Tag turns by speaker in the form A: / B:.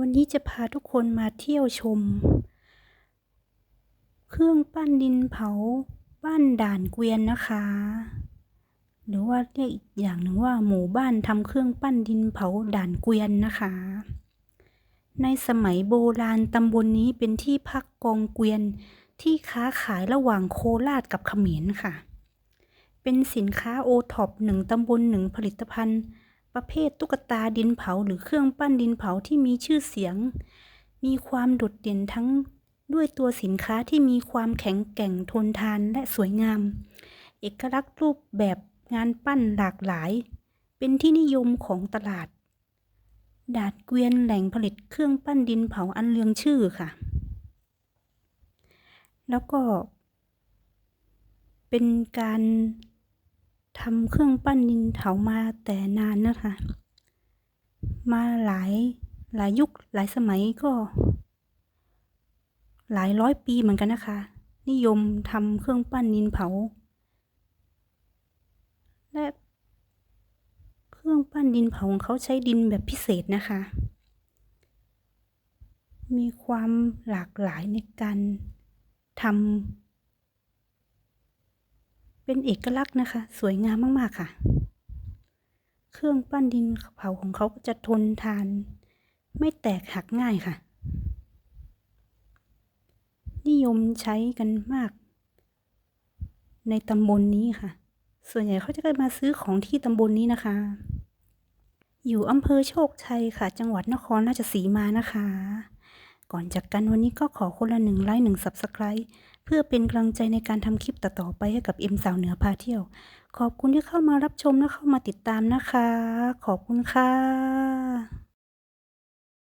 A: วันนี้จะพาทุกคนมาเที่ยวชม เครื่องปั้นดินเผาบ้านด่านเกวียนนะคะ หรือว่าเรียกอีกอย่างหนึ่งว่าหมู่บ้านทำเครื่องปั้นดินเผาด่านเกวียนนะคะ ในสมัยโบราณตำบลนนี้เป็นที่พักกองเกวียนที่ค้าขายระหว่างโคราชกับเขมรค่ะ เป็นสินค้าโอท็อปหนึ่งตำบลหนึ่งผลิตภัณฑ์ ประเภทตุ๊กตาดินเผาหรือเครื่องปั้นดินเผาที่มีชื่อเสียง มีความโดดเด่นทั้งด้วยตัวสินค้าที่มีความแข็งแกร่งทนทานและสวยงาม เอกลักษณ์รูปแบบงานปั้นหลากหลาย เป็นที่นิยมของตลาด ดาดเกวียนแหล่งผลิตเครื่องปั้นดินเผาอันเลืองชื่อค่ะ แล้วก็ เป็นการ ทำเครื่องปั้นดินเผามาแต่นานนะคะ มาหลายหลายยุคหลายสมัยก็ หลายร้อยปีเหมือนกันนะคะ นิยมทำเครื่องปั้นดินเผา และ เครื่องปั้นดินเผาของเขาใช้ดินแบบพิเศษนะคะ มีความหลากหลายในการทำ เป็นเอกลักษณ์นะคะ สวยงามมาก ๆ ค่ะ เครื่องปั้นดินเผาของเขาก็จะทนทาน ไม่แตกหักง่ายค่ะ นิยมใช้กันมาก ในตำบลนนี้ค่ะ ส่วนใหญ่เขาจะมาซื้อของที่ตำบลนนี้นะคะ อยู่อำเภอโชคชัยค่ะ จังหวัดนครราชสีมานะคะ ก่อนจากกันวันนี้ก็ขอคนละหนึ่งไลค์หนึ่ง Subscribe เพื่อเป็นกำลังใจในการทำคลิปต่อๆไปให้กับเอ็มสาวเหนือพาเที่ยว ขอบคุณที่เข้ามารับชมและเข้ามาติดตามนะคะ ขอบคุณค่ะ